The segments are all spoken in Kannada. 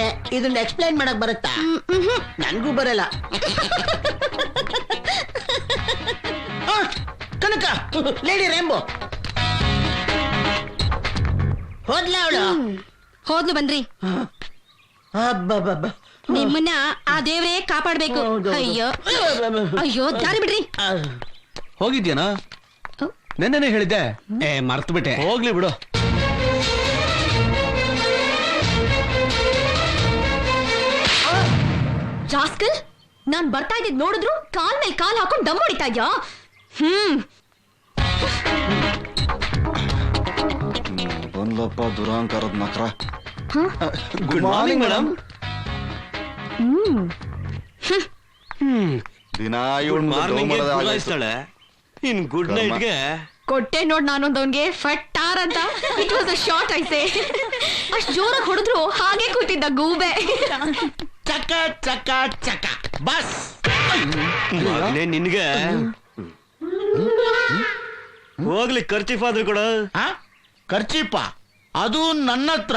ನಿಮಗೆ ಇದನ್ನ ಎಕ್ಸ್ಪ್ಲೈನ್ ಮಾಡಕ್ ಬರುತ್ತಾ? ನನ್ಗೂ ಬರಲ್ಲ. ಆ, ಕನಕ ಲೇಡಿ ರೇಂಬೋ ಹೋದ್ಲ ಅವಳು? ಹೋದ್ಲು ಬನ್ರಿ. ಅಬ್ಬಬ್ಬಬ್ಬ. ನಿಮ್ಮನ್ನ ಆ ದೇವ್ರೇ ಕಾಪಾಡ್ಬೇಕು. ಹೌದೌದು. ಅಯ್ಯೋ. ಅಯ್ಯೋ ದಾರಿ ಬಿಡ್ರಿ. ಹೋಗಿದ್ಯಾನ? ಹೋಗಿದ್ಯಾನಾ ನೆನ್ನೆನೆ ಹೇಳಿದ್ದೆ. ಏ ಮರ್ತು ಬಿಟ್ಟೆ ಹೋಗ್ಲಿ ಬಿಡು. ಜಾಸ್ಕಲ್ ನಾನ್ ಬರ್ತಾ ಇದ್ದಿದ್ ನೋಡಿದ್ರು ಕಾಲ್ ಮೇಲೆ ಕಾಲ್ ಹಾಕೊಂಡ್ ದಮ್ ಹೊಡಿತಾ ಇದ್ಯಾ ಹ್ಮ್ ಬಂದ್ಲಪ್ಪ ದುರಾಂಕಾರದ ನಕ್ರ ಗುಡ್ ಮಾರ್ನಿಂಗ್ ಮೇಡಮ್ ದಿನ ಗುಡ್ ಮಾರ್ನಿಂಗ್ ಗುರಾಯಿಸ್ತಾಳೆ ಇನ್ ಗುಡ್ ಕರ್ಮ. ನೈಟ್ಗೆ ಕೊಟ್ಟೆ ನೋಡ್ ನಾನೊಂದವನ್ಗೆ ಫಟ್ಟಾರ್ ಅಂತ. ಇಟ್ ವಾಸ್ ಅ ಶಾರ್ಟ್ ಐಸೆ ಅಷ್ಟ್ ಜೋರಾಗಿ ಹೊಡೆದ್ರು ಹಾಗೆ ಕೂತಿದ್ದ ಗೂಬೆ. ಚಕ ಚಕ ಚಕ. ಬಸ್. ನಿನ್ಗೆ? ಹೋಗ್ಲಿ ಖರ್ಚಿಫ್ ಆದ್ರೂ ಕೂಡ. ಆ? ಖರ್ಚೀಪ ಅದು ನನ್ನ ಹತ್ರ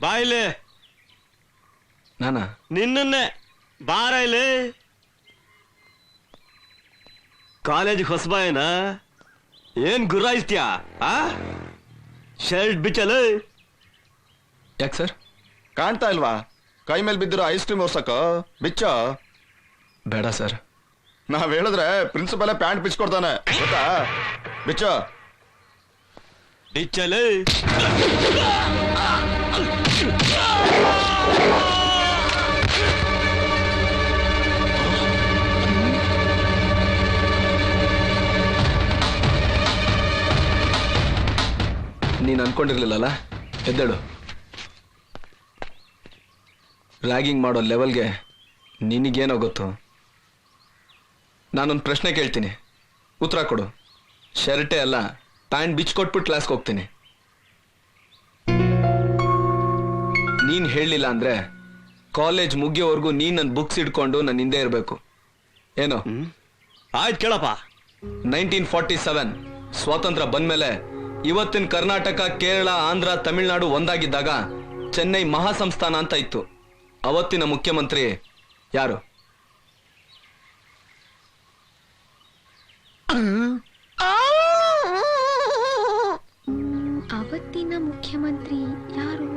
ಬಾಯ್ಲೆ. ನಾನಾ? ನಿನ್ನನ್ನೇ. ಬಾರ ಇಲ್ಲಿ ಕಾಲೇಜ್ ಹೊಸಬಾಯನ ಏನ್ ಗುರಾಯಿಸ್ತೀಯಾ ಆ? ಶರ್ಟ್ ಬಿಚ್ಚಲ. ಯಾಕೆ ಸರ್? ಕಾಣ್ತಾ ಇಲ್ವಾ? ಕೈ ಮೇಲೆ ಬಿದ್ದಿರೋ ಐಸ್ ಕ್ರೀಮ್ ಹೊಸಕ ಬಿಚ್ಚ? ಬೇಡ ಸರ್. ನಾವ್ ಹೇಳಿದ್ರೆ ಪ್ರಿನ್ಸಿಪಲ್ ಪ್ಯಾಂಟ್ ಬಿಚ್ಕೊಡ್ತಾನೆ. ಗೊತ್ತಾ? ಬಿಚ್ಚ? ಬಿಚ್ಚಲ. ನೀನು ಅನ್ಕೊಂಡಿರ್ಲಿಲ್ಲಲ್ಲ? ಎದ್ದೇಳು. ರ್ಯಾಗಿಂಗ್ ಮಾಡೋ ಲೆವೆಲ್ಗೆ ನಿನಗೇನೋ ಗೊತ್ತು. ನಾನೊಂದು ಪ್ರಶ್ನೆ ಕೇಳ್ತೀನಿ. ಉತ್ತರ ಕೊಡು. ಶರ್ಟೆ ಅಲ್ಲ ಪ್ಯಾಂಟ್ ಬಿಚ್ಕೊಟ್ಬಿಟ್ಟು ಕ್ಲಾಸ್ಗೆ ಹೋಗ್ತೀನಿ. ನೀನು ಹೇಳಲಿಲ್ಲ ಅಂದ್ರೆ ಕಾಲೇಜ್ ಮುಗಿಯೋವರೆಗೂ ನೀನು ನನ್ನ ಬುಕ್ಸ್ ಇಟ್ಕೊಂಡು ನನ್ನ ಹಿಂದೆ ಇರಬೇಕು. ಏನೋ? ಆಯ್ತು ಕೇಳಪ್ಪ. ನೈನ್ಟೀನ್ ಫಾರ್ಟಿ ಸೆವೆನ್ ಸ್ವಾತಂತ್ರ್ಯ ಬಂದ್ಮೇಲೆ ಇವತ್ತಿನ ಕರ್ನಾಟಕ ಕೇರಳ ಆಂಧ್ರ ತಮಿಳುನಾಡು ಒಂದಾಗಿದ್ದಾಗ ಚೆನ್ನೈ ಮಹಾಸಂಸ್ಥಾನ ಅಂತ ಇತ್ತು. ಅವತ್ತಿನ ಮುಖ್ಯಮಂತ್ರಿ ಯಾರು? ಅವತ್ತಿನ ಮುಖ್ಯಮಂತ್ರಿ ಯಾರು?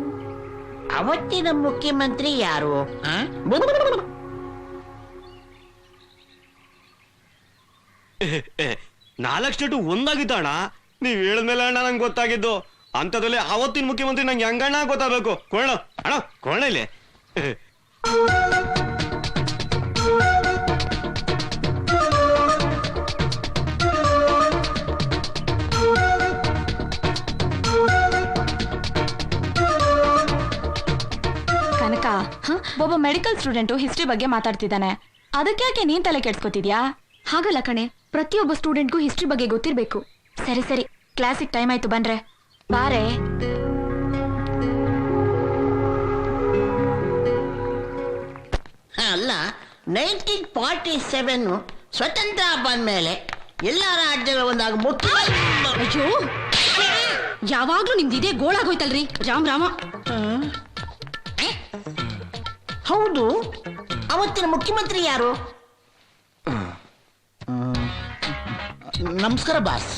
ಅವತ್ತಿನ ಮುಖ್ಯಮಂತ್ರಿ ಯಾರು? ನಾಲ್ಕು ಸ್ಟೇಟು ಒಂದಾಗಿತ್ತಣ್ಣ ನೀವ್ ಮೇಲೆ ಅಣ್ಣ ನಂಗೆ ಗೊತ್ತಾಗಿದ್ದು. ಅಂತದಲ್ಲಿ ಅವತ್ತಿನ ಮುಖ್ಯಮಂತ್ರಿ ನಂಗೆ ಹೆಂಗಣ್ಣ ಗೊತ್ತಾಗಬೇಕು. ಕೊಳ್ಳ ಅಣ್ಣ ಕೊಳ್ಳ ಇಲ್ಲಿ. ಕನಕ ಒಬ್ಬ ಮೆಡಿಕಲ್ ಸ್ಟೂಡೆಂಟು ಹಿಸ್ಟ್ರಿ ಬಗ್ಗೆ ಮಾತಾಡ್ತಿದ್ದಾನೆ. ಅದಕ್ಕೆ ಯಾಕೆ ನೀನ್ ತಲೆ ಕೆಡ್ಸ್ಕೊತಿದ್ಯಾ? ಹಾಗಲ್ಲ ಕಣೆ ಪ್ರತಿಯೊಬ್ಬ ಸ್ಟೂಡೆಂಟ್ಗೂ ಹಿಸ್ಟ್ರಿ ಬಗ್ಗೆ ಗೊತ್ತಿರ್ಬೇಕು. ಸರಿ ಸರಿ. ಕ್ಲಾಸಿಗೆ ಟೈಮ್ ಆಯ್ತು ಬನ್ರೆ. ಬಾರೆ. ಅಲ್ಲ. ನೈನ್ಟೀನ್ ಫಾರ್ಟಿ ಸೆವೆನ್ ಸ್ವತಂತ್ರ ಬಂದ್ಮೇಲೆ ಎಲ್ಲ ರಾಜ್ಯಗಳ ಒಂದಾಗ ಮುಖ್ಯ ಅಯ್ಯೋ! ಯಾವಾಗ್ಲೂ ನಿಮ್ದು ಇದೇ ಗೋಳಾಗೋಯ್ತಲ್ರಿ. ರಾಮ್ ರಾಮ. ಹೌದು. ಅವತ್ತಿನ ಮುಖ್ಯಮಂತ್ರಿ ಯಾರು? ನಮಸ್ಕಾರ ಬಾಸ್.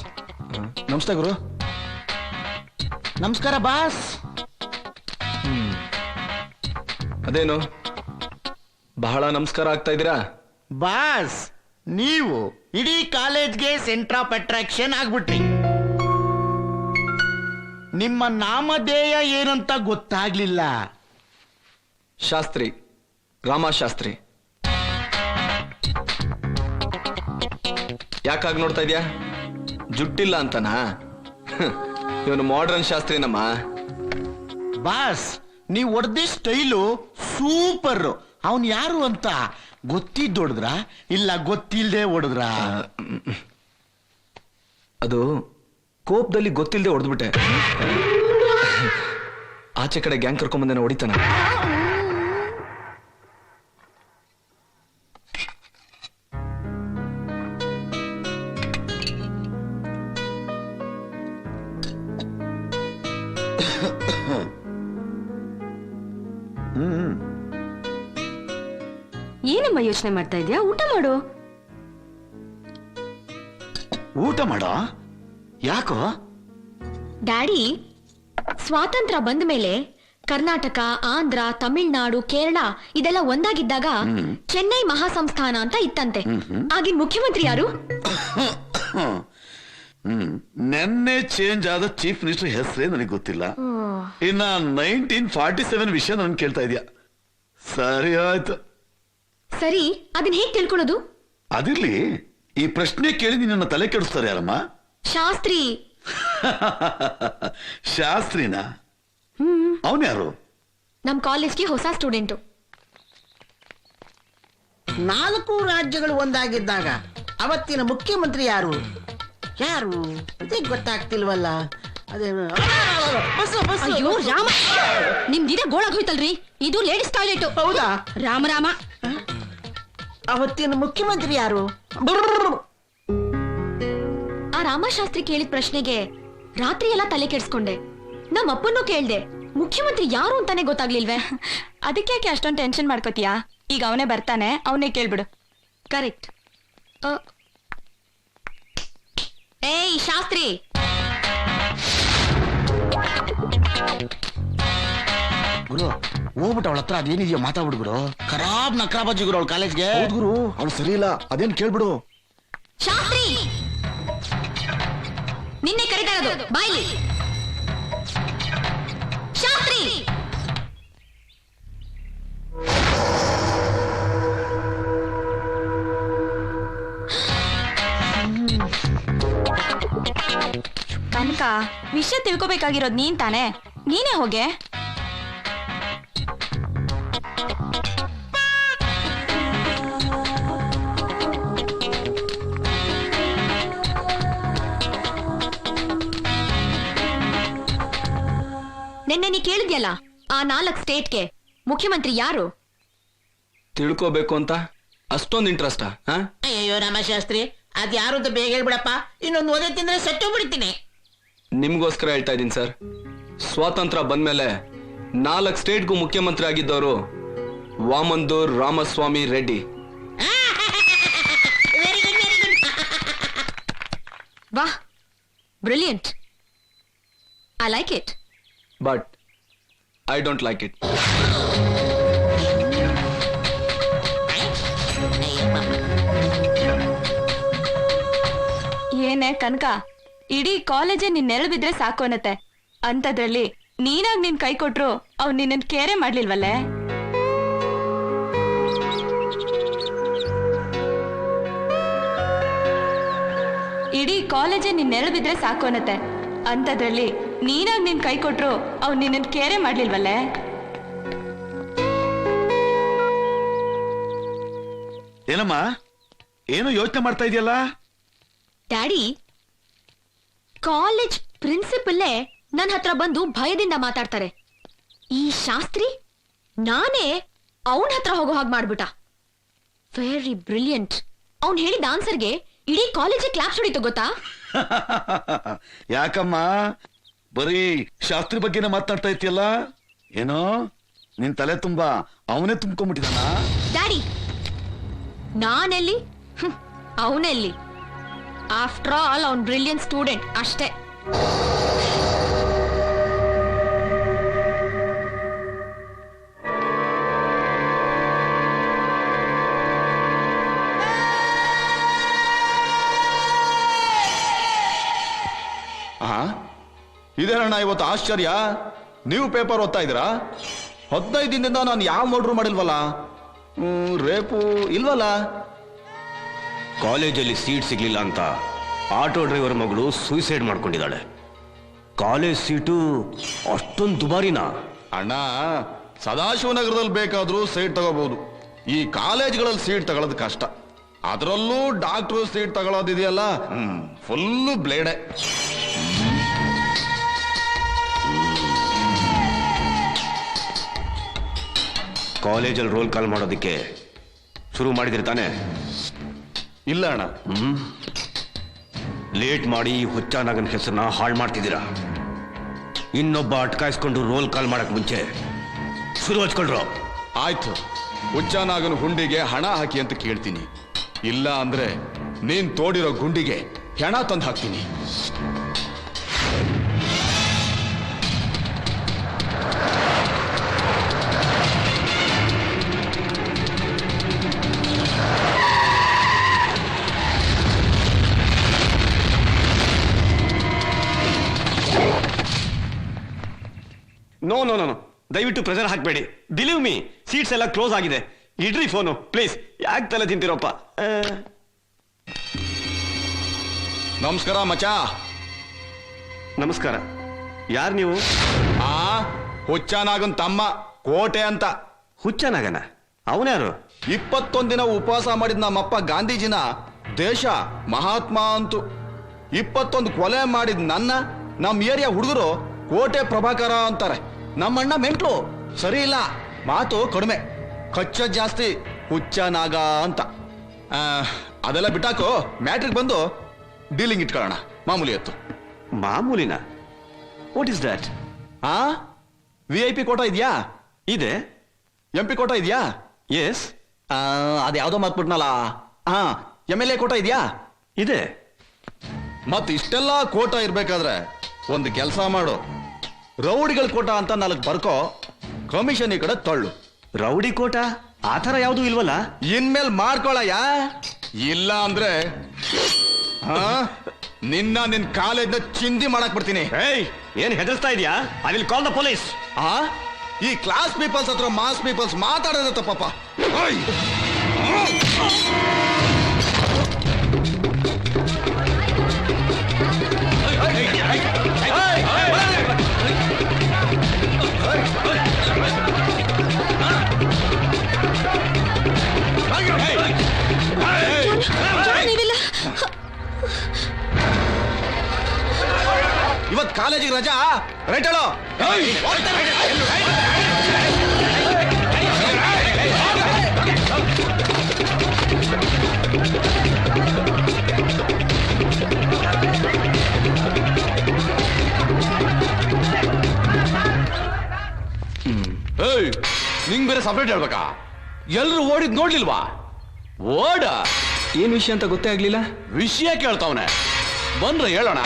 ನಮಸ್ತೆ ಗುರು. ನಮಸ್ಕಾರ ಬಾಸ್. ಅದೇನು? ಬಹಳ ನಮಸ್ಕಾರ ಆಗ್ತಾ ಇದ್ದೀರಾ? ಬಾಸ್ ನೀವು ಇಡೀ ಕಾಲೇಜ್ಗೆ ಸೆಂಟರ್ ಆಫ್ ಅಟ್ರಾಕ್ಷನ್ ಆಗ್ಬಿಟ್ರಿ. ನಿಮ್ಮ ನಾಮಧೇಯ ಏನಂತ ಗೊತ್ತಾಗ್ಲಿಲ್ಲ. ಶಾಸ್ತ್ರಿ ರಾಮಶಾಸ್ತ್ರಿ. ಯಾಕಾಗ್ ನೋಡ್ತಾ ಇದ್ಯಾ? ಜುಟ್ಟಿಲ್ಲ ಅಂತನಾ? ಇವನು ಮಾಡ್ರನ್ ಶಾಸ್ತ್ರಿನಮ್ಮ. ಬಾಸ್ ನೀವು ಒಡ್ದಿ ಸ್ಟೈಲು ಸೂಪರ್. ಅವನ್ ಯಾರು ಅಂತ ಗೊತ್ತಿದ್ದು ಹೊಡೆದ್ರ? ಇಲ್ಲ ಗೊತ್ತಿಲ್ಲದೆ ಹೊಡೆದ್ರ? ಅದು ಕೋಪದಲ್ಲಿ ಗೊತ್ತಿಲ್ಲದೆ ಹೊಡೆದ್ಬಿಟ್ಟೆ. ಆಚೆ ಕಡೆ ಗ್ಯಾಂಗ್ ಕರ್ಕೊಂಬಂದೇನ ಹೊಡಿತಾನ. ಏನಮ್ಮ ಯೋಚನೆ ಮಾಡ್ತಾ ಇದ್ಯಾ? ಊಟ ಮಾಡು. ಊಟ ಮಾಡ? ಯಾಕೋ? ಡ್ಯಾಡಿ ಸ್ವಾತಂತ್ರ್ಯ ಬಂದ ಮೇಲೆ ಕರ್ನಾಟಕ ಆಂಧ್ರ ತಮಿಳ್ನಾಡು ಕೇರಳ ಇದೆಲ್ಲ ಒಂದಾಗಿದ್ದಾಗ ಚೆನ್ನೈ ಮಹಾಸಂಸ್ಥಾನ ಅಂತ ಇತ್ತಂತೆ. ಆಗಿನ ಮುಖ್ಯಮಂತ್ರಿ ಯಾರು? ನೆನ್ನೆ ಚೇಂಜ್ ಆದ ಚೀಫ್ ಮಿನಿಸ್ಟರ್ ಹೆಸರೇ ನನಗೆ ಗೊತ್ತಿಲ್ಲ. ಇನ್ನ ನೈನ್ಟೀನ್ ಫಾರ್ಟಿ ಸೆವೆನ್ ವಿಷಯ ನಾನು ಕೇಳ್ತಾ ಇದೀಯ. ಸರಿ ಆಯ್ತು. ಸರಿ ಅದನ್ನ ಹೇಗ್ ತಿಳ್ಕೊಳ್ಳೋದು? ಅದಿರ್ಲಿ ಈ ಪ್ರಶ್ನೆ ಕೇಳಿ ನಿನ್ನ ತಲೆ ಕೆಡಿಸ್ತಾರೆ ಯಾರಮ್ಮ? ಶಾಸ್ತ್ರಿ. ಶಾಸ್ತ್ರಿನ? ಅವನ್ ಯಾರು? ನಮ್ ಕಾಲೇಜ್ಗೆ ಹೊಸ ಸ್ಟೂಡೆಂಟು. ನಾಲ್ಕು ರಾಜ್ಯಗಳು ಒಂದಾಗಿದ್ದಾಗ ಅವತ್ತಿನ ಮುಖ್ಯಮಂತ್ರಿ ಯಾರು? ಯಾರು? ಅದೇ ಗೊತ್ತಾಗ್ತಿಲ್ವಲ್ಲ. ಅದೇ ಬಸ್ಸು ಬಸ್ಸು ಅಯ್ಯೋ ರಾಮ. ನಿಮ್ದಿದೆ ಗೋಳಾಗ್ ಹೋಯ್ತಲ್ರಿ ಇದು ಲೇಡೀಸ್ ಟಾಯ್ಲೆಟ್. ಹೌದಾ? ರಾಮ ರಾಮ. ಅವತ್ತಿನ ಮುಖ್ಯಮಂತ್ರಿ ಯಾರು? ಆ ರಾಮಶಾಸ್ತ್ರಿ ಕೇಳಿದ ಪ್ರಶ್ನೆಗೆ ರಾತ್ರಿ ಎಲ್ಲ ತಲೆ ಕೆಡಿಸ್ಕೊಂಡೆ. ನಮ್ಮ ಅಪ್ಪನ್ನು ಕೇಳ್ದೆ ಮುಖ್ಯಮಂತ್ರಿ ಯಾರು ಅಂತಾನೆ ಗೊತ್ತಾಗ್ಲಿಲ್ವೇ? ಅದಕ್ಕೆ ಯಾಕೆ ಅಷ್ಟೊಂದು ಟೆನ್ಷನ್ ಮಾಡ್ಕೋತೀಯಾ? ಈಗ ಅವನೇ ಬರ್ತಾನೆ ಅವನೇ ಕೇಳ್ಬಿಡು. ಕರೆಕ್ಟ್ ಏಯ್ ಶಾಸ್ತ್ರಿ! ಗುರು ಹೋಗ್ಬಿಟ್ಟು ಅವಳ ಹತ್ರ ಅದೇನಿದೆಯೋ ಮಾತಾಡ್ಬಿಡು ಗುರು. ಖರಾಬ್ ನಕ್ರಾಬಾಜಿ ಗುರು ಅವಳ ಕಾಲೇಜ್ಗೆ. ಹೌದ್ ಗುರು. ಅವ್ಳು ಸರಿ ಇಲ್ಲ. ಅದೇನ್ ಕೇಳ್ಬಿಡು. ಶಾಸ್ತ್ರಿ! ನಿನ್ನೆ ಕರಿತಾ ಇರೋದು. ಬಾಯ್ಲಿ ಶಾಸ್ತ್ರಿ! ಕನಕ ವಿಷಯ ತಿಳ್ಕೊಬೇಕಾಗಿರೋದು ನೀನ್ ತಾನೆ? ನೀನೇ ಹೋಗೆ. ನಿನ್ನೆ ನೀ ಕೇಳಿದ್ಯಲ್ಲ ಆ ನಾಲ್ಕು ಸ್ಟೇಟ್ಗೆ ಮುಖ್ಯಮಂತ್ರಿ ಯಾರು? ತಿಳ್ಕೋಬೇಕು ಅಂತ? ಅಷ್ಟೊಂದು ಇಂಟ್ರೆಸ್ಟಾ ಹಾ? ಅಯ್ಯೋ ರಾಮಶಾಸ್ತ್ರಿ ಅದ್ ಯಾರು ಅಂತ ಬೇಗ ಹೇಳ್ಬಿಡಪ್ಪ. ಇನ್ನೊಂದು ಓದೇ ತಿಂದ್ರೆ ಸೆಟ್ಟು ಬಿಡ್ತೀನಿ. ನಿಮ್ಗೋಸ್ಕರ ಹೇಳ್ತಾ ಇದ್ದೀನಿ ಸರ್. ಸ್ವಾತಂತ್ರ್ಯ ಬಂದ್ಮೇಲೆ ನಾಲ್ಕು ಸ್ಟೇಟ್ಗೂ ಮುಖ್ಯಮಂತ್ರಿ ಆಗಿದ್ದವರು Vamandur Ramaswamy Reddy. Very good very good ವಾಹ್ brilliant I like it but I don't like it ಏನೇ ಕನಕ, ಇಡೀ ಕಾಲೇಜೇ ನಿನ್ ನೆರಳು ಸಾಕು ಅನ್ನತ್ತೆ. ಅಂತದ್ರಲ್ಲಿ ನೀನಾಗ್ ನಿನ್ ಕೈ ಕೊಟ್ರು ಅವ್ನ್ ನಿನ್ನ ಕೇರೆ ಮಾಡ್ಲಿಲ್ವಲ್ಲೇ? ಇಡೀ ಕಾಲೇಜೇ ನಿನ್ ನೆರಳು ಸಾಕು ಅನ್ನತ್ತೆ. ಅಂತದ್ರಲ್ಲಿ ನೀನಾಗ್ ನಿನ್ ಕೈ ಕೊಟ್ರು ಅವ್ನು ನಿನ್ನ ಕೇರೆ ಮಾಡ್ಲಿಲ್ವಲ್ಲೇ? ಏನಮ್ಮ? ಏನು ಯೋಚನೆ ಮಾಡ್ತಾ ಇದೆಯಲ್ಲ? ಡ್ಯಾಡಿ ಕಾಲೇಜ್ ಪ್ರಿನ್ಸಿಪಲ್ಲೇ ನನ್ನ ಹತ್ರ ಬಂದು ಭಯದಿಂದ ಮಾತಾಡ್ತಾರೆ. ಈ ಶಾಸ್ತ್ರಿ ನಾನೇ ಅವನ ಹತ್ರ ಹೋಗೋ ಹಾಗೆ ಮಾಡ್ಬಿಟ್ಟ. ವೆರಿ ಬ್ರಿಲಿಯಂಟ್ ಅವ್ನ್ ಹೇಳಿದ ಆನ್ಸರ್ಗೆ ಇಡೀ ಕಾಲೇಜ್ ಕ್ಲಾಪ್ಸ್ ಹೊಡಿತು ಗೊತ್ತಾ? ಯಾಕಮ್ಮ? ಬರೀ ಶಾಸ್ತ್ರಿ ಬಗ್ಗೆನೇ ಮಾತಾಡ್ತಾ ಇರ್ತಿಯಲ್ಲ? ಏನೋ? ನಿನ್ ತಲೆ ತುಂಬಾ ಅವನೇ ತುಂಬ್ಕೊಂಡ್ಬಿಟ್ಟಿದಾನ ಡ್ಯಾಡಿ, ನಾನೆಲ್ಲಿ? ಅವನೆಲ್ಲಿ? ಆಫ್ಟರ್ ಆಲ್ ಅವ್ನ್ ಬ್ರಿಲಿಯಂಟ್ ಸ್ಟೂಡೆಂಟ್ ಅಷ್ಟೇ. ಇದೇನಣ್ಣ ಇವತ್ತು ಆಶ್ಚರ್ಯ? ನೀವು ಪೇಪರ್ ಓದ್ತಾ ಇದ್ದೀರಾ? ಹದಿನೈದು ದಿನದಿಂದ ನಾನು ಯಾವ ಮರ್ಡ್ರು ಮಾಡಿಲ್ವಲ್ಲ? ರೇಪು ಇಲ್ವಲ್ಲ? ಕಾಲೇಜಲ್ಲಿ ಸೀಟ್ ಸಿಗ್ಲಿಲ್ಲ ಅಂತ ಆಟೋ ಡ್ರೈವರ್ ಮಗಳು ಸೂಸೈಡ್ ಮಾಡ್ಕೊಂಡಿದ್ದಾಳೆ. ಕಾಲೇಜ್ ಸೀಟು ಅಷ್ಟೊಂದು ದುಬಾರಿನಾ? ಅಣ್ಣ ಸದಾಶಿವನಗರದಲ್ಲಿ ಬೇಕಾದರೂ ಸೀಟ್ ತಗೋಬಹುದು. ಈ ಕಾಲೇಜ್ಗಳಲ್ಲಿ ಸೀಟ್ ತಗೊಳ್ಳೋದು ಕಷ್ಟ. ಅದರಲ್ಲೂ ಡಾಕ್ಟ್ರು ಸೀಟ್ ತಗೊಳ್ಳೋದಿದೆಯಲ್ಲ ಫುಲ್ಲು ಬ್ಲೇಡೆ ಕಾಲೇಜಲ್ಲಿ ರೋಲ್ ಕಾಲ್ ಮಾಡೋದಕ್ಕೆ ಶುರು ಮಾಡಿದ್ರಿ ತಾನೆ? ಇಲ್ಲ ಅಣ್ಣ. ಲೇಟ್ ಮಾಡಿ ಹುಚ್ಚಾನಾಗನ ಹುಚ್ಚಾನಗನ ಹೆಸರನ್ನ ಹಾಳು ಮಾಡ್ತಿದ್ದೀರಾ? ಇನ್ನೊಬ್ಬ ಅಟ್ಕಾಯಿಸ್ಕೊಂಡು ರೋಲ್ ಕಾಲ್ ಮಾಡಕ್ ಮುಂಚೆ ಶುರು ಹಚ್ಕೊಳ್ರು. ಆಯ್ತು. ಹುಚ್ಚನಾಗನ ಹುಂಡಿಗೆ ಹಣ ಹಾಕಿ ಅಂತ ಕೇಳ್ತೀನಿ. ಇಲ್ಲ ಅಂದ್ರೆ ನೀನ್ ತೋಡಿರೋ ಗುಂಡಿಗೆ ಹೆಣ ತಂದು ಹಾಕ್ತೀನಿ. ದಯವಿಟ್ಟು ಪ್ರೆಷರ್ ಹಾಕಬೇಡಿ. ಬಿಲೀವ್ ಮೀ ಸೀಟ್ಸ್ ಎಲ್ಲ ಕ್ಲೋಸ್ ಆಗಿದೆ. ಇಡ್ರಿ ಫೋನು ಪ್ಲೀಸ್ ಯಾಕೆ ತಲೆ ತಿಂತಿರೋಪ್ಪ? ನಮಸ್ಕಾರ ಮಚಾ ನಮಸ್ಕಾರ. ಯಾರು ನೀವು? ಆ ಹುಚ್ಚನಾಗನ್ ತಮ್ಮ ಕೋಟೆ ಅಂತ. ಹುಚ್ಚನಾಗನ? ಅವನ್ಯಾರು ಇಪ್ಪತ್ತೊಂದ್ ದಿನ ಉಪವಾಸ ಮಾಡಿದ ನಮ್ಮಪ್ಪ ಗಾಂಧೀಜಿನ ದೇಶ ಮಹಾತ್ಮ ಅಂತು. ಇಪ್ಪತ್ತೊಂದು ಕೊಲೆ ಮಾಡಿದ ನನ್ನ ನಮ್ಮ ಏರಿಯಾ ಹುಡುಗರು ಕೋಟೆ ಪ್ರಭಾಕರ ಅಂತಾರೆ. ನಮ್ಮಣ್ಣ ಮೆಂಟ್ಲು. ಸರಿ ಇಲ್ಲ ಮಾತು ಕಡಿಮೆ. ಕಚ್ಚೋ ಜಾಸ್ತಿ ಹುಚ್ಚ ನಾಗ ಅಂತ. ಅದೆಲ್ಲ ಬಿಟ್ಟಾಕು ಮ್ಯಾಟ್ರಿಕ್ ಬಂದು ಡೀಲಿಂಗ್ ಇಟ್ಕೊಳ್ಳೋಣ ಮಾಮೂಲಿ ಎತ್ತು ಮಾಮೂಲಿನ? ವಾಟ್ ಇಸ್ ದಟ್ ಆ ವಿ ಐ ಪಿ ಕೋಟ ಇದೆಯಾ? ಇದೆ. ಎಂ ಪಿ ಕೋಟ ಇದೆಯಾ? ಎಸ್ ಅದು ಯಾವುದೋ ಮಾತ್ಬಿಟ್ನಲ್ಲ ಹಾ ಎಂ ಎಲ್ ಎ ಕೋಟ ಇದೆಯಾ? ಇದೆ. ಮತ್ತೆ ಇಷ್ಟೆಲ್ಲ ಕೋಟ ಇರಬೇಕಾದ್ರೆ ಒಂದು ಕೆಲಸ ಮಾಡು. ರೌಡಿಗಳ ಕೋಟ ಅಂತ ನಾಲ್ಕು ಬರ್ಕೋ ಕಮಿಷನ್ ಈ ಕಡೆ ತಳ್ಳು. Rowdy quota? ಆ ಥರ ಯಾವುದೂ ಇಲ್ವಲ್ಲ? ಇನ್ಮೇಲ್ ಮಾಡ್ಕೊಳಯ್ಯ ಇಲ್ಲ ಅಂದ್ರೆ ಹಾ ನಿನ್ನ ನಿನ್ ಕಾಲೇಜ್ನ ಚಿಂದಿ ಮಾಡಕ್ ಬಿಡ್ತೀನಿ ಏಯ್ ಏನ್ ಹೆದರ್ಸ್ತಾ ಇದೆಯಾ? I will call the police ಆ? ಈ ಕ್ಲಾಸ್ ಪೀಪಲ್ಸ್ ಹತ್ರ ಮಾಸ್ ಪೀಪಲ್ಸ್ ಮಾತಾಡೋದ ತಪ್ಪಪ್ಪ. ಓಯ್! ರಜಾ? ರೈಟ್ ಹೇಳೋ. ಏಯ್! ನಿಂಗ್ ಬೇರೆ ಸಪ್ರೇಟ್ ಹೇಳ್ಬೇಕಾ? ಎಲ್ರು ಓಡಿದ್ ನೋಡ್ಲಿಲ್ವಾ? ಓಡ. ಏನ್ ವಿಷಯ ಅಂತ ಗೊತ್ತೇ ಆಗ್ಲಿಲ್ಲ? ವಿಷಯ ಕೇಳ್ತಾವನೆ. ಬಂದ್ರೆ ಹೇಳೋಣ?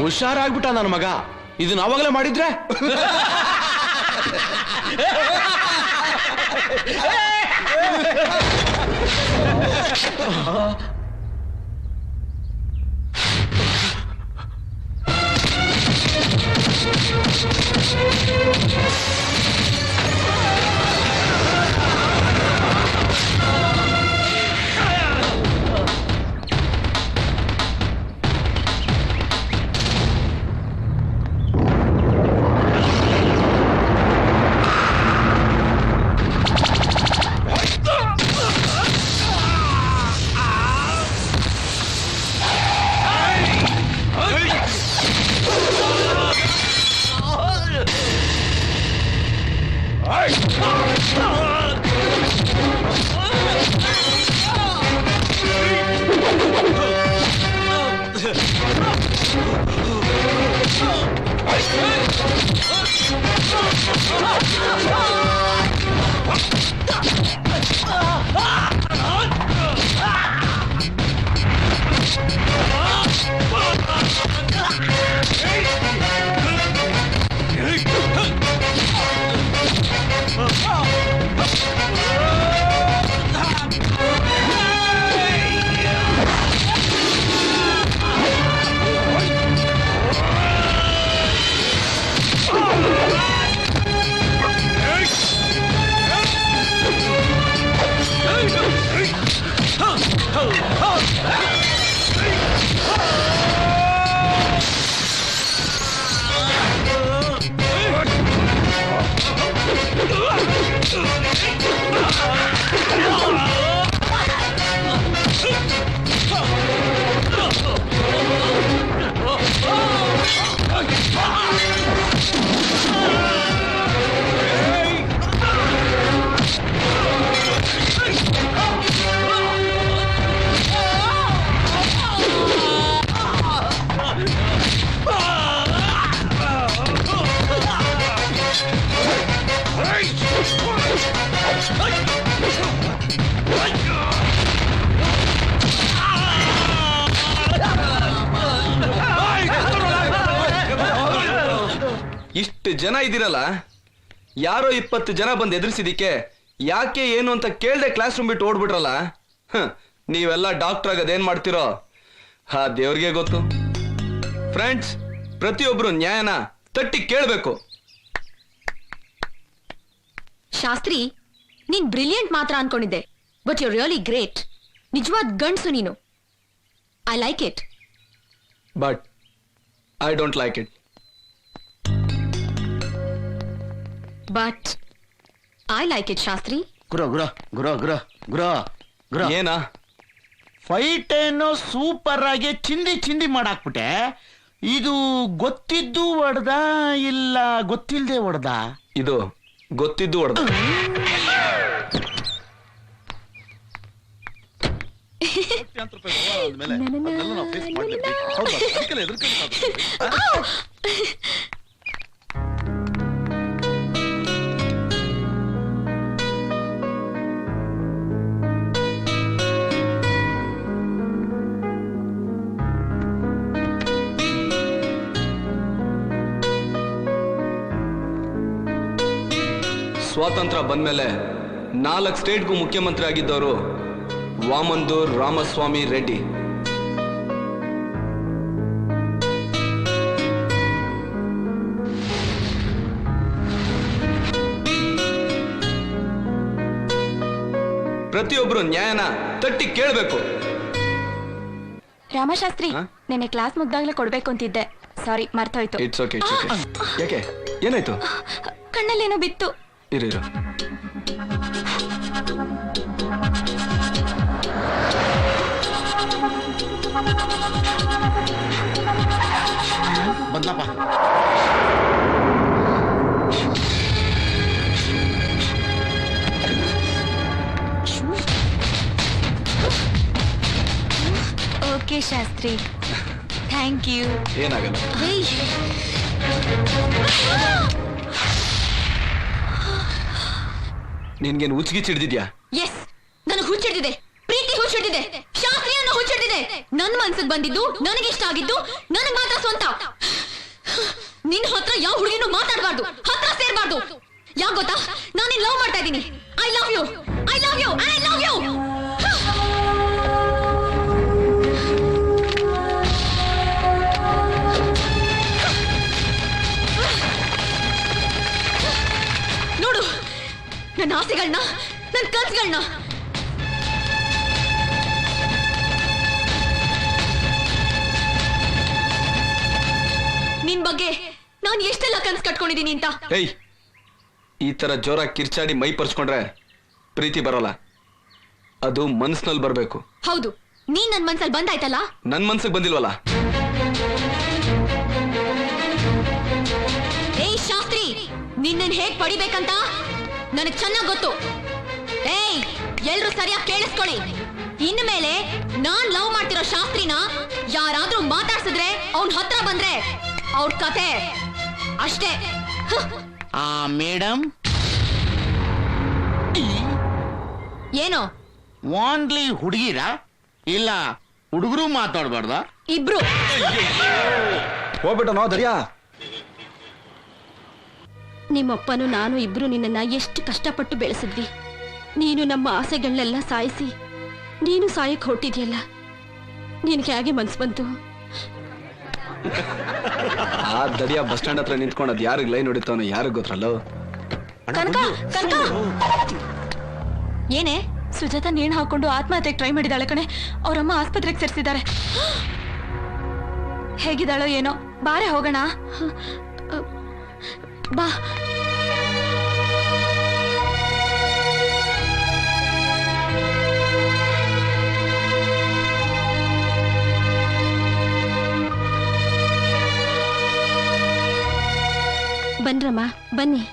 ಹುಷಾರಾಗ್ಬಿಟ್ಟ ನನ್ನ ಮಗ. ಇದನ್ನ ಅವಾಗಲೇ ಮಾಡಿದ್ರೆ? Ah! ಜನ ಇದ್ದೀರಲ್ಲ? ಯಾರೋ ಇಪ್ಪತ್ತು ಜನ ಬಂದು ಎದುರಿಸಿದಿಕ್ಕೆ ಯಾಕೆ ಏನು ಅಂತ ಕೇಳ್ದೆ ಕ್ಲಾಸ್ ರೂಮ್ ಬಿಟ್ಟು ಓಡ್ಬಿಟ್ರಲ್ಲ? ನೀವೆಲ್ಲ ಡಾಕ್ಟರ್ ಆಗೋದೇನ್ ಮಾಡ್ತಿರೋ? ಹಾ ದೇವ್ರಿಗೆ ಗೊತ್ತು. ಫ್ರೆಂಡ್ಸ್ ಪ್ರತಿಯೊಬ್ರು ನ್ಯಾಯನ ತಟ್ಟಿ ಕೇಳಬೇಕು. ಶಾಸ್ತ್ರಿ ನೀನ್ ಬ್ರಿಲಿಯಂಟ್ ಮಾತ್ರ ಅನ್ಕೊಂಡಿದ್ದೆ ಬಟ್ ಯು ರಿಯಲಿ ಗ್ರೇಟ್ ನಿಜವಾದ ಗಂಡ್ಸು ನೀನು. I like it but I don't like it but I like it Shastri ಗುರು ಗುರು ಗುರು ಗುರು ಗುರು ಗುರು. ಏನ? ಫೈಟ್ ಏನೋ ಸೂಪರ್ ಆಗಿ ಚಿಂದಿ ಚಿಂದಿ ಮಾಡಾಕ್ಬಿಟ್ಟೆ. ಇದು ಗೊತ್ತಿದ್ದು ಹೊಡ್ದ ಇಲ್ಲ ಗೊತ್ತಿಲ್ದೆ ಹೊಡ್ದ? ಇದು ಗೊತ್ತಿದ್ದು ಹೊಡೆದ. ಸ್ವಾತಂತ್ರ್ಯ ಬಂದ್ಮೇಲೆ ನಾಲ್ಕು ಸ್ಟೇಟ್ಗೂ ಮುಖ್ಯಮಂತ್ರಿ ಆಗಿದ್ದವರು ವಾಮಂದೂರ್ ರಾಮಸ್ವಾಮಿ ರೆಡ್ಡಿ. ಪ್ರತಿಯೊಬ್ರು ನ್ಯಾಯನ ತಟ್ಟಿ ಕೇಳಬೇಕು. ರಾಮಶಾಸ್ತ್ರಿ ನಿನ್ನೆ ಕ್ಲಾಸ್ ಮುಗ್ದಾಗ್ಲೇ ಕೊಡ್ಬೇಕು ಅಂತಿದ್ದೆ. ಸಾರಿ ಮರ್ತೋಯ್ತು. ಇಟ್ಸ್ ಓಕೆ ಇಟ್ಸ್ ಓಕೆ ಯಾಕೆ? ಏನಾಯ್ತು? ಕಣ್ಣಲ್ಲೇನೋ ಬಿತ್ತು. ಇರು ಇರು. ಬಂದಪ್ಪ. ಓಕೆ ಶಾಸ್ತ್ರಿ. ಥ್ಯಾಂಕ್ ಯು ಏನಾಗಲ್ಲ. ನಿನ್ಗೇನು ಹುಚ್ಚಿಗೆ ಚಿಡ್ದಿದ್ಯಾ ಎಸ್ ನನಗೆ ಹುಚ್ಚಿಡ್ದಿದೆ ಪ್ರೀತಿ ಹುಚ್ಚಿಡ್ದಿದೆ ಶಾಸ್ತ್ರಿಯನ್ನು ಹುಚ್ಚಿಡ್ದಿದೆ ನನ್ ನನ್ನ ಮನಸ್ಸಿಗೆ ಬಂದಿದ್ದು, ನನಗೆ ಇಷ್ಟ ಆಗಿದ್ದು, ನನಗೆ ಮಾತ್ರ ಸ್ವಂತ. ನಿನ್ನ ಹತ್ರ ಯಾವ ಹುಡುಗಿನೂ ಮಾತಾಡಬಾರ್ದು, ಹತ್ರ ಸೇರ್ಬಾರ್ದು. ಯಾಕೆ ಗೊತ್ತಾ? ನಾನು ಲವ್ ಮಾಡ್ತಾ ಇದ್ದೀನಿ. I love you I love you I love you ನನ್ನ ಆಸೆಗಳನ್ನ ನನ್ನ ಕನ್ಸುಗಳನ್ನ ನಿನ್ ಬಗ್ಗೆ ನಾನು ಎಷ್ಟೆಲ್ಲ ಕನ್ಸು ಕಟ್ಕೊಂಡಿದ್ದೀನಿ ಅಂತ? ಏಯ್ ಈ ತರ ಜೋರ ಕಿರ್ಚಾಡಿ ಮೈ ಪರ್ಸ್ಕೊಂಡ್ರೆ ಪ್ರೀತಿ ಬರಲ್ಲ. ಅದು ಮನ್ಸ್ನಲ್ಲಿ ಬರ್ಬೇಕು. ಹೌದು ನೀನ್ ನನ್ ಮನ್ಸಲ್ಲಿ ಬಂದಾಯ್ತಲ್ಲ? ನನ್ ಮನ್ಸಿಗೆ ಬಂದಿಲ್ವಲ್ಲ? ಏಯ್ ಶಾಸ್ತ್ರಿ ನಿನ್ನನ್ ಹೇಗ್ ಪಡಿಬೇಕಂತ? ನನಗ್ ಚೆನ್ನಾಗಿ ಗೊತ್ತು. ಏಯ್ ಎಲ್ರು ಸರಿಯಾಗಿ ಕೇಳಿಸ್ಕೊಳ್ಳಿ. ಇನ್ಮೇಲೆ ನಾನ್ ಲವ್ ಮಾಡ್ತಿರೋ ಶಾಸ್ತ್ರಿನ ಯಾರಾದ್ರೂ ಮಾತಾಡ್ಸಿದ್ರೆ ಅವ್ನ ಹತ್ರ ಬಂದ್ರೆ ಅವ್ರ ಕತೆ ಅಷ್ಟೇ. ಆ ಮೇಡಮ್ ಏನೋ? ಓನ್ಲಿ ಹುಡುಗಿರ? ಇಲ್ಲ ಹುಡುಗರು ಮಾತಾಡ್ಬಾರ್ದ? ಇಬ್ರು. ಹೋಗ್ಬಿಟ್ಟನೋ ದರ್ಯಾ? ನಿಮ್ಮಪ್ಪನು ನಾನು ಇಬ್ರು ನಿನ್ನನ್ನ ಎಷ್ಟು ಕಷ್ಟಪಟ್ಟು ಬೆಳೆಸಿದ್ವಿ. ನೀನು ನಮ್ಮ ಆಸೆಗಳನ್ನೆಲ್ಲ ಸಾಯಿಸಿ ನೀನು ಸಾಯಕ್ಕೆ ಹೊಟ್ಟಿದ್ಯಲ್ಲ ನಿನಗೆ ಹೇಗೆ ಮನ್ಸು ಬಂತು? ಆ ದಡಿಯ ಬಸ್ ಸ್ಟ್ಯಾಂಡ್ ಹತ್ರ ನಿಂತ್ಕೊಂಡು ಅದು ಯಾರಿಗ್ ಲೈನ್ ಹೊಡಿತಾವನೋ ಯಾರಿಗ್ ಗೊತ್ತಲ್ಲ ಕನಕ ಕನಕ! ಏನೇ ಸುಜಾತ ನೇಣು ಹಾಕೊಂಡು ಆತ್ಮಹತ್ಯೆಗೆ ಟ್ರೈ ಮಾಡಿದಾಳೆ ಕಣೆ. ಅವರಮ್ಮ ಆಸ್ಪತ್ರೆಗೆ ಸೇರಿಸಿದ್ದಾರೆ. ಹೇಗಿದ್ದಾಳೋ ಏನೋ ಬಾರೆ ಹೋಗೋಣ. ಬಾ. ಬನ್ರಮ್ಮ, ಬನ್ನಿ.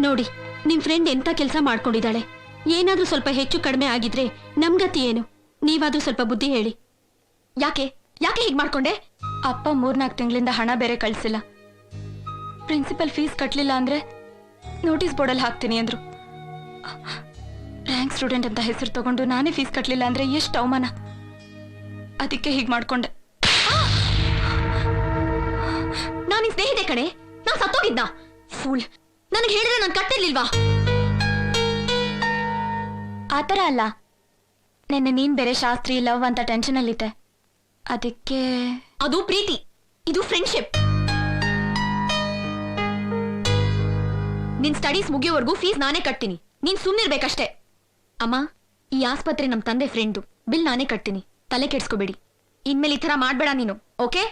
ನೋಡಿ, ನಿಮ್ ಫ್ರೆಂಡ್ ಎಂತ ಕೆಲಸ ಮಾಡ್ಕೊಂಡಿದ್ದಾಳೆ? ಏನಾದ್ರೂ ಸ್ವಲ್ಪ ಹೆಚ್ಚು ಕಡಿಮೆ ಆಗಿದ್ರೆ ನಮ್ಗತಿ ಏನು? ನೀವಾದ್ರೂ ಸ್ವಲ್ಪ ಬುದ್ಧಿ ಹೇಳಿ. ಯಾಕೆ? ಯಾಕೆ ಹೀಗ್ ಮಾಡ್ಕೊಂಡೆ? ಅಪ್ಪ ಮೂರ್ನಾಲ್ಕು ತಿಂಗಳಿಂದ ಹಣ ಬೇರೆ ಕಳ್ಸಿಲ್ಲ. ಪ್ರಿನ್ಸಿಪಲ್ ಫೀಸ್ ಕಟ್ಟಲಿಲ್ಲ ಅಂದ್ರೆ ನೋಟಿಸ್ ಬೋರ್ಡಲ್ಲಿ ಹಾಕ್ತೀನಿ ಅಂದ್ರು. ರ್ಯಾಂಕ್ ಸ್ಟೂಡೆಂಟ್ ಅಂತ ಹೆಸರು ತಗೊಂಡು ನಾನೇ ಫೀಸ್ ಕಟ್ಟಲಿಲ್ಲ ಅಂದ್ರೆ ಎಷ್ಟು ಅವಮಾನ. ಅದಕ್ಕೆ ಹೀಗ್ ಮಾಡ್ಕೊಂಡೆ. ನಾನು ಸ್ನೇಹಿತೆ ಕಣೆ. ನಾ ಸತ್ತೋಗಿದ್ದ. ಫೂಲ್. ನನಗೆ ಹೇಳಿದ್ರೆ ನಾನು ಕಟ್ಟಿರ್ಲಿಲ್ವಾ? ಆತರ ಅಲ್ಲ. ನೆನ್ನೆ ನೀನ್ ಬೇರೆ ಶಾಸ್ತ್ರಿ ಲವ್ ಅಂತ ಟೆನ್ಷನ್ ಅಲ್ಲಿದ್ದೆ. ಅದಕ್ಕೆ ಅದು ಪ್ರೀತಿ. ಇದು ಫ್ರೆಂಡ್ಶಿಪ್ ನಿನ್ ಸ್ಟಡೀಸ್ ಮುಗಿಯೋವರೆಗೂ ಫೀಸ್ ನಾನೇ ಕಟ್ತೀನಿ. ನೀನ್ ಸುಮ್ನಿರ್ಬೇಕಷ್ಟೇ. ಅಮ್ಮ ಈ ಆಸ್ಪತ್ರೆ ನಮ್ ತಂದೆ ಫ್ರೆಂಡು ಬಿಲ್ ನಾನೇ ಕಟ್ತೀನಿ. ತಲೆ ಕೆಡ್ಸ್ಕೋಬೇಡಿ. ಇನ್ಮೇಲೆ ಈ ತರ ಮಾಡ್ಬೇಡ ನೀನು ಓಕೆ?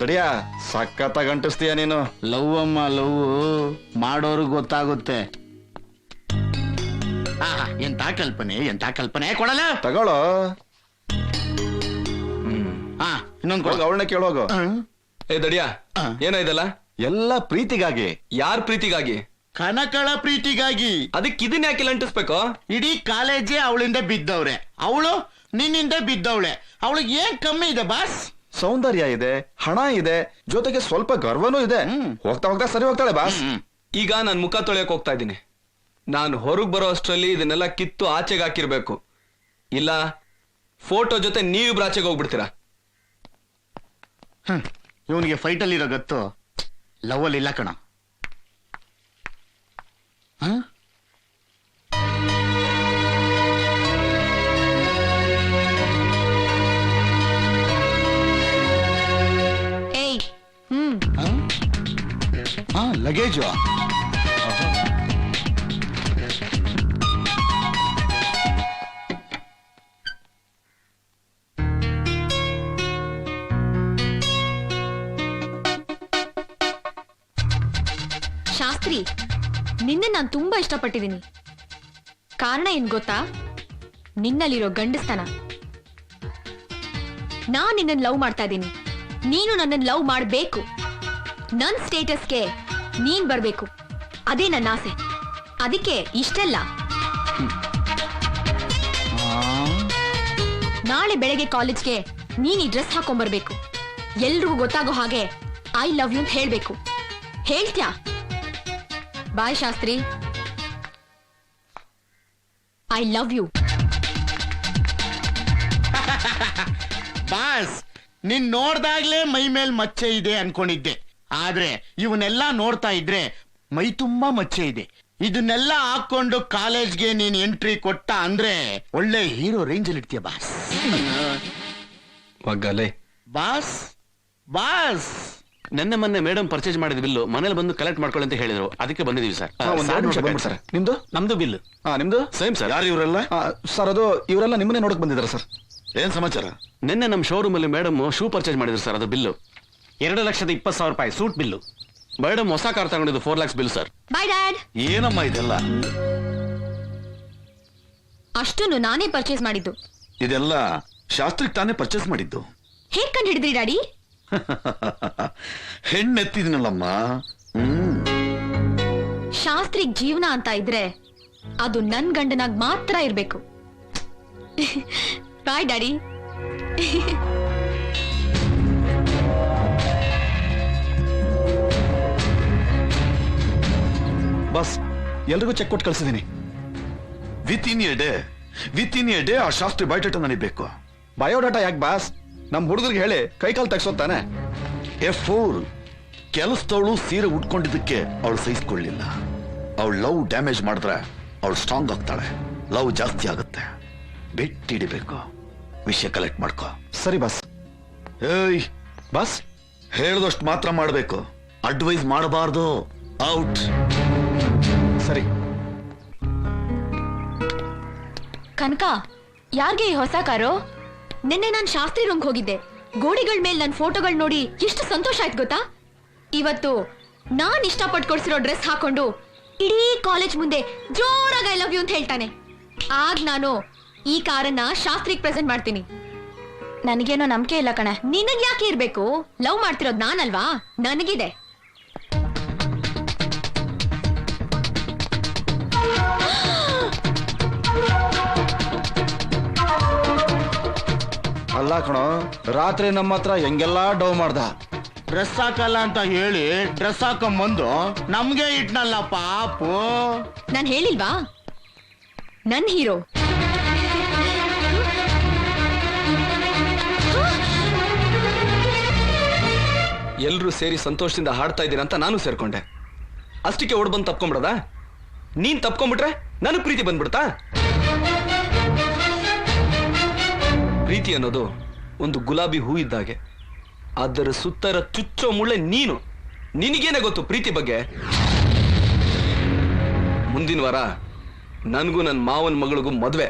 ದಡಿಯಾ ಸಖತ್ತಾಗಿ ಅಂಟಿಸ್ತೀಯ ನೀನು. ಲವ್ ಅಮ್ಮ ಲವ್. ಮಾಡೋರ್ಗ್ ಗೊತ್ತಾಗುತ್ತೆ. ಆಹಾ, ಎಂತ ಕಲ್ಪನೆ ಎಂತ ಕಲ್ಪನೆ? ಕೊಡಲ್ಲ? ತಗೊಳ್ಳೋ. ಹಾ ಇನ್ನೊಂದ್ ಕೊಡೋ. ಹೋಗ ಅವಳನ್ನ ಕೇಳೋಗು. ಏ ದಡಿಯಾ ಆ. ಏನಾಯ್ತಲ್ಲ ಎಲ್ಲ ಪ್ರೀತಿಗಾಗಿ. ಯಾರ್ ಪ್ರೀತಿಗಾಗಿ? ಕನಕಳ ಪ್ರೀತಿಗಾಗಿ. ಅದಕ್ಕೆ ಇದನ್ನ ಯಾಕಿಲ್ಲ ಅಂಟಿಸ್ಬೇಕು ಇಡೀ ಕಾಲೇಜೇ ಅವಳಿಂದ ಬಿದ್ದವ್ರೆ. ಅವಳು ನಿನ್ನಿಂದ ಬಿದ್ದವಳೆ. ಅವಳಿಗೆ ಏನ್ ಕಮ್ಮಿ ಇದೆ ಬಾಸ್? ಸೌಂದರ್ಯ ಇದೆ ಹಣ ಇದೆ ಜೊತೆಗೆ ಸ್ವಲ್ಪ ಗರ್ವನೂ ಇದೆ. ಹೋಗ್ತಾ ಹೋಗ್ತಾ ಸರಿ ಹೋಗ್ತಾಳೆ ಬಾಸ್. ಈಗ ನಾನ್ ಮುಖ ತೊಳೆಯಕ್ ಹೋಗ್ತಾ ಇದ್ದೀನಿ. ನಾನು ಹೊರಗ್ ಬರೋ ಅಷ್ಟರಲ್ಲಿ ಇದನ್ನೆಲ್ಲ ಕಿತ್ತು ಆಚೆಗೆ ಹಾಕಿರ್ಬೇಕು. ಇಲ್ಲ ಫೋಟೋ ಜೊತೆ ನೀವಿಬ್ರು ಆಚೆಗೆ ಹೋಗ್ಬಿಡ್ತೀರಾ? ಇವನಿಗೆ ಫೈಟ್ ಅಲ್ಲಿ ಇರೋ ಗತ್ತು ಲವ್ ಅಲ್ಲಿ ಇಲ್ಲ ಕಣ. ಲಗೇಜು ನಾನು ತುಂಬಾ ಇಷ್ಟಪಟ್ಟಿದ್ದೀನಿ. ಕಾರಣ ಏನ್ ಗೊತ್ತಾ? ನಿನ್ನಲ್ಲಿರೋ ಗಂಡಸ್ತನ. ನಾನ್ ನಿನ್ನನ್ನು ಲವ್ ಮಾಡ್ತಾ ಇದ್ದೀನಿ. ನೀನು ನನ್ನನ್ನು ಲವ್ ಮಾಡಬೇಕು. ನನ್ ಸ್ಟೇಟಸ್ಗೆ ನೀನ್ ಬರಬೇಕು. ಅದೇ ನನ್ನ ಆಸೆ. ಅದಕ್ಕೆ ಇಷ್ಟೆಲ್ಲ. ನಾಳೆ ಬೆಳಗ್ಗೆ ಕಾಲೇಜ್ಗೆ ನೀನ್ ಈ ಡ್ರೆಸ್ ಹಾಕೊಂಡ್ಬರ್ಬೇಕು ಎಲ್ರಿಗೂ ಗೊತ್ತಾಗೋ ಹಾಗೆ, ಐ ಲವ್ ಯು ಅಂತ ಹೇಳ್ಬೇಕು. ಹೇಳ್ತ್ಯಾ? Bye Shastri. I love you boss ನಿನ್ ನೋಡ್ದಾಗ್ಲೇ ಮೈ ಮೇಲ್ ಮಚ್ಚೆ ಇದೆ ಅನ್ಕೊಂಡಿದ್ದೆ. ಆದ್ರೆ ಇವನ್ನೆಲ್ಲ ನೋಡ್ತಾ ಇದ್ರೆ ಮೈ ತುಂಬಾ ಮಚ್ಚೆ ಇದೆ. ಇದನ್ನೆಲ್ಲ ಹಾಕೊಂಡು ಕಾಲೇಜ್ಗೆ ನೀನ್ ಎಂಟ್ರಿ ಕೊಟ್ಟ ಅಂದ್ರೆ ಒಳ್ಳೆ ಹೀರೋ ರೇಂಜ್ ಅಲ್ಲಿ ಇರ್ತೀಯ ಬಾಸ್. ಒಗ್ಗಲೆ boss boss. ನೆನ್ನೆ ಮೊನ್ನೆ ಮೇಡಮ್ ಪರ್ಚೇಸ್ ಮಾಡಿದ ಬಿಲ್ ಮನೇಲಿ ಬಂದು ಕಲೆಕ್ಟ್ ಮಾಡ್ಕೊಳ್ಳಿ ಅಂತ ಹೇಳಿದ್ರು. ಅದಕ್ಕೆ ಬಂದಿದೀವಿ ಸರ್ ನಿಮ್ದು? ನಮ್ದು ಬಿಲ್ ಹಾ ನಿಮ್ದು? ಸೇಮ್ ಸರ್ ಯಾರು ಇವರೆಲ್ಲ? ಸರ್ ಅದು ಇವರೆಲ್ಲ ನಿಮ್ಮನ್ನೇ ನೋಡಕ್ ಬಂದಿದ್ದಾರೆ ಸರ್ ಏನ್ ಸಮಾಚಾರ? ನಿನ್ನೆ ನಮ್ಮ ಶೋರೂಮ್ ಅಲ್ಲಿ ಮೇಡಮ್ ಶೂ ಪರ್ಚೇಸ್ ಮಾಡಿದ್ರು ಸರ್ ಅದು ಬಿಲ್ ಎರಡು ಲಕ್ಷದ ಇಪ್ಪತ್ತು ಸಾವಿರ ರೂಪಾಯಿ ಸೂಟ್ ಬಿಲ್ ಮೇಡಮ್ ಹೊಸ ಕಾರ್ ತಗೊಂಡಿದ್ದು four lakhs bill sir bye dad ಏನಮ್ಮ ಇದೆಲ್ಲ? ಅಷ್ಟನ್ನು ನಾನೇ ಪರ್ಚೇಸ್ ಮಾಡಿದ್ದು. ಇದೆಲ್ಲ ಶಾಸ್ತ್ರಕ್ಕೆ ತಾನೇ ಪರ್ಚೇಸ್ ಮಾಡಿದ್ದು. ಹೇಗ್ ಕಂಡು ಹಿಡಿದ್ರಿ ಡ್ಯಾಡಿ ಹೆಣ್ಣೆತ್ತಿದಿನಲ್ಲಮ್ಮ. ಹ್ಮ್. ಶಾಸ್ತ್ರಿಗ್ ಜೀವನ ಅಂತ ಇದ್ರೆ ಅದು ನನ್ ಗಂಡನಾಗ್ ಮಾತ್ರ ಇರ್ಬೇಕು. ಬಾಯ್ ಡ್ಯಾಡಿ ಬಸ್ ಎಲ್ರಿಗೂ ಚೆಕ್ ಕೊಟ್ಟು ಕಳ್ಸಿದೀನಿ. Within a day within a day ಆ ಶಾಸ್ತ್ರಿ ಬಯೋಡೇಟಾ ನನಗೆ ಬೇಕು. ಬಯೋಡಾಟಾ ಯಾಕೆ ಬಾಸ್? ನಮ್ ಹುಡುಗರಿಗೆ ಹೇಳಿ ಕೈಕಾಲು ತೆಗ್ಸೋತಾನೆ ಎ ಫೋರ್ ಕೆಲಸದವಳು ಸೀರೆ ಉಟ್ಕೊಂಡಿದ್ದಕ್ಕೆ ಅವಳು ಸಹಿಸ್ಕೊಳ್ಳಿಲ್ಲ. ಅವಳು ಲವ್ ಡ್ಯಾಮೇಜ್ ಮಾಡಿದ್ರೆ ಅವಳು ಸ್ಟ್ರಾಂಗ್ ಆಗ್ತಾಳೆ. ಲವ್ ಜಾಸ್ತಿ ಆಗುತ್ತೆ. ಬೆಟ್ಟಿಡಿಬೇಕು. ವಿಷಯ ಕಲೆಕ್ಟ್ ಮಾಡ್ಕೊ. ಸರಿ ಬಸ್ ಏಯ್ ಬಸ್ ಹೇಳ್ದಷ್ಟು ಮಾತ್ರ ಮಾಡಬೇಕು. ಅಡ್ವೈಸ್ ಮಾಡಬಾರ್ದು. ಔಟ್ ಸರಿ. ಕನಕ ಯಾರ್ಗೆ ಈ ಹೊಸ ಕಾರು? ನಿನ್ನೆ ನಾನ್ ಶಾಸ್ತ್ರಿ ರೂಮ್ಗೆ ಹೋಗಿದ್ದೆ. ಗೋಡೆಗಳ ಮೇಲೆ ನನ್ನ ಫೋಟೋಗಳು ನೋಡಿ ಎಷ್ಟು ಸಂತೋಷ ಆಯ್ತು ಗೊತ್ತಾ? ಇವತ್ತು ನಾನ್ ಇಷ್ಟಪಟ್ಟು ಕೊಡ್ಸಿರೋ ಡ್ರೆಸ್ ಹಾಕೊಂಡು ಇಡೀ ಕಾಲೇಜ್ ಮುಂದೆ ಜೋರಾಗಿ ಐ ಲವ್ ಯು ಅಂತ ಹೇಳ್ತಾನೆ. ಆಗ ನಾನು ಈ ಕಾರನ್ನ ಶಾಸ್ತ್ರಿಗೆ ಪ್ರೆಸೆಂಟ್ ಮಾಡ್ತೀನಿ. ನನಗೇನೋ ನಂಬಿಕೆ ಇಲ್ಲ ಕಣೆ. ನಿನಗ್ ಯಾಕೆ ಇರ್ಬೇಕು? ಲವ್ ಮಾಡ್ತಿರೋದು ನಾನಲ್ವಾ? ನನಗಿದೆ. ಅಲ್ಲ ಕಣೋ ರಾತ್ರಿ ನಮ್ಮ ಹತ್ರ ಹೆಂಗೆಲ್ಲಾ ಡವ್ ಮಾಡ್ದ. ಡ್ರೆಸ್ ಹಾಕಲ್ಲ ಅಂತ ಹೇಳಿ ಡ್ರೆಸ್ ಹಾಕೊಂಬಂದು ನಮ್ಗೆ ಇಟ್ನಲ್ಲ ಪಾಪು. ನಾನು ಹೇಳಿಲ್ವಾ? ನನ್ ಹೀರೋ. ಎಲ್ಲರೂ ಸೇರಿ ಸಂತೋಷದಿಂದ ಹಾಡ್ತಾ ಇದ್ದೀರಾ ಅಂತ ನಾನು ಸೇರ್ಕೊಂಡೆ. ಅಷ್ಟಕ್ಕೆ ಓಡ್ ಬಂದು ತಪ್ಕೊಂಬಿಡದ ನೀನ್ ತಪ್ಕೊಂಡ್ಬಿಟ್ರೆ ನನಗ್ ಪ್ರೀತಿ ಬಂದ್ಬಿಡ್ತಾ? ಪ್ರೀತಿ ಅನ್ನೋದು ಒಂದು ಗುಲಾಬಿ ಹೂ ಇದ್ದಾಗೆ. ಅದರ ಸುತ್ತರ ಚುಚ್ಚೋ ಮುಳ್ಳೆ ನೀನು. ನಿನಗೇನೆ ಗೊತ್ತು ಪ್ರೀತಿ ಬಗ್ಗೆ? ಮುಂದಿನ ವಾರ ನನಗೂ ನನ್ನ ಮಾವನ ಮಗಳಿಗೂ ಮದುವೆ.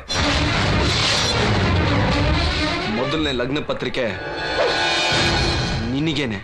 ಮೊದಲನೇ ಲಗ್ನ ಪತ್ರಿಕೆ ನಿನಗೇನೆ.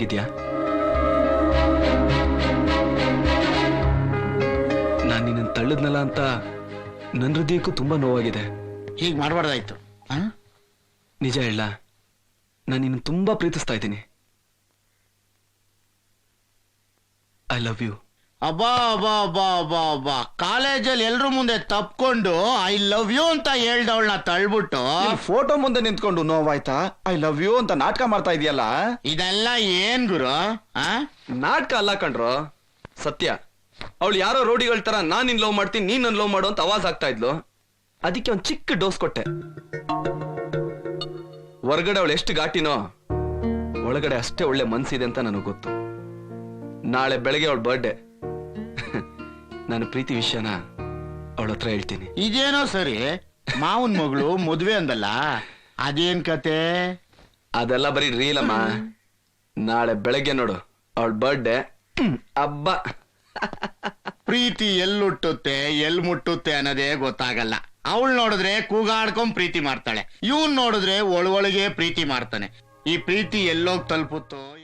ನೋವಾಗಿದ್ಯಾ ನಾನು ನಿನ್ನ ತಳ್ಳದ್ನಲ್ಲ ಅಂತ ನನ್ನ ಹೃದಯಕ್ಕೂ ತುಂಬಾ ನೋವಾಗಿದೆ. ಹೀಗೆ ಮಾಡಬಾರ್ದಾಯ್ತು? ನಿಜ ಹೇಳ ನಾನು ನಿನ್ನ ತುಂಬಾ ಪ್ರೀತಿಸ್ತಾ ಇದ್ದೀನಿ. ಐ ಲವ್ ಯು ಅಬ್ಬಾ ಅಬ್ಬಾ ಅಬ್ಬಾ ಅಬ್ಬಾ ಅಬ್ಬಾ. ಕಾಲೇಜಲ್ಲಿ ಎಲ್ರ ಮುಂದೆ ತಪ್ಕೊಂಡು ಐ ಲವ್ ಯು ಅಂತ ಹೇಳ್ದವಳನ್ನ ತಳ್ಬಿಟ್ಟು ಫೋಟೋ ಮುಂದೆ ನಿಂತ್ಕೊಂಡು ನೋವಾಯ್ತಾ? ಐ ಲವ್ ಯು ಅಂತ ನಾಟಕ ಮಾಡ್ತಾ ಇದೆಯಲ್ಲ? ಇದೆಲ್ಲ ಏನ್ ಗುರು? ಆ? ನಾಟಕ ಅಲ್ಲ ಕಣ್ರು. ಸತ್ಯ. ಅವಳು ಯಾರೋ ರೋಡಿಗಳ ತರ ನಾನ್ ನಿನ್ ಲವ್ ಮಾಡ್ತೀನಿ ನೀನ್ ನನ್ ಲವ್ ಮಾಡು ಅಂತ ಅವಾಜ್ ಆಗ್ತಾ ಇದ್ಲು. ಅದಕ್ಕೆ ಒಂದ್ ಚಿಕ್ಕ ಡೋಸ್ ಕೊಟ್ಟೆ. ಹೊರಗಡೆ ಅವಳು ಎಷ್ಟು ಘಾಟಿನೋ ಒಳಗಡೆ ಅಷ್ಟೇ ಒಳ್ಳೆ ಮನ್ಸಿದೆ ಅಂತ ನನಗೆ ಗೊತ್ತು. ನಾಳೆ ಬೆಳಗ್ಗೆ ಅವಳ ಬರ್ಡೇ ನಾನು ಪ್ರೀತಿ ವಿಷಯನ ಅವಳ ಹತ್ರ ಹೇಳ್ತೀನಿ. ಇದೇನೋ ಸರಿ? ಮಾವನ್ ಮಗಳು ಮದ್ವೆ ಅಂದಲ್ಲ? ಅದೇನ್ ಕತೆ? ಅದೆಲ್ಲ ಬರೀ ಅಮ್ಮ. ನಾಳೆ ಬೆಳಗ್ಗೆ ನೋಡು ಅವಳ ಬರ್ಡೇ ಹಬ್ಬ. ಪ್ರೀತಿ ಎಲ್ಲುಟ್ಟುತ್ತೆ ಎಲ್ ಮುಟ್ಟುತ್ತೆ ಅನ್ನೋದೇ ಗೊತ್ತಾಗಲ್ಲ. ಅವಳು ನೋಡಿದ್ರೆ ಕೂಗಾಡ್ಕೊಂಡ್ ಪ್ರೀತಿ ಮಾಡ್ತಾಳೆ. ಇವನ್ ನೋಡಿದ್ರೆ ಒಳಗೊಳಗೆ ಪ್ರೀತಿ ಮಾಡ್ತಾನೆ. ಈ ಪ್ರೀತಿ ಎಲ್ಲೋಗ್ ತಲುಪುತ್ತೋ